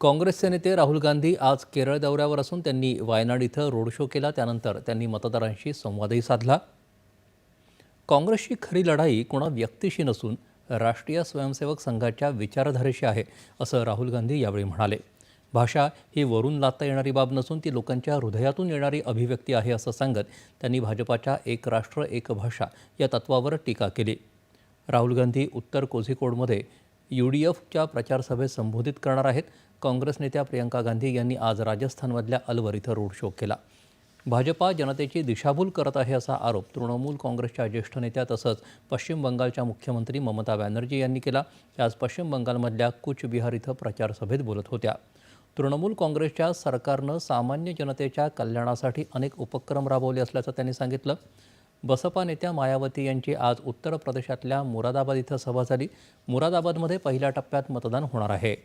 काँग्रेसचे नेते राहुल गांधी आज केरळ दौऱ्यावर असून त्यांनी वायनाड इथं रोड शो केला. त्यानंतर त्यांनी मतदारांशी संवादही साधला. काँग्रेसची खरी लढाई कोणा व्यक्तीशी नसून राष्ट्रीय स्वयंसेवक संघाच्या विचारधारेशी आहे असं राहुल गांधी यावेळी म्हणाले. भाषा ही वरून लादता येणारी बाब नसून ती लोकांच्या हृदयातून येणारी अभिव्यक्ती आहे असं सांगत त्यांनी भाजपाच्या एक राष्ट्र एक भाषा या तत्वावर टीका केली. राहुल गांधी उत्तर कोझिकोडमध्ये यू डी एफच्या प्रचारसभेत संबोधित करणार आहेत काँग्रेस नेत्या प्रियंका गांधी यांनी आज राजस्थानमधल्या अलवर इथं रोड शो केला. भाजपा जनतेची दिशाभूल करत आहे असा आरोप तृणमूल काँग्रेसच्या ज्येष्ठ नेत्या तसंच पश्चिम बंगालच्या मुख्यमंत्री ममता बॅनर्जी यांनी केला. त्या आज पश्चिम बंगालमधल्या कूचबिहार इथं प्रचारसभेत बोलत होत्या. तृणमूल काँग्रेसच्या सरकारनं सामान्य जनतेच्या कल्याणासाठी अनेक उपक्रम राबवले असल्याचं त्यांनी सांगितलं. बसपा नेत्या मायावती यांची आज उत्तर प्रदेशातल्या मुरादाबाद इथं सभा झाली. मुरादाबादमध्ये पहिल्या टप्प्यात मतदान होणार आहे.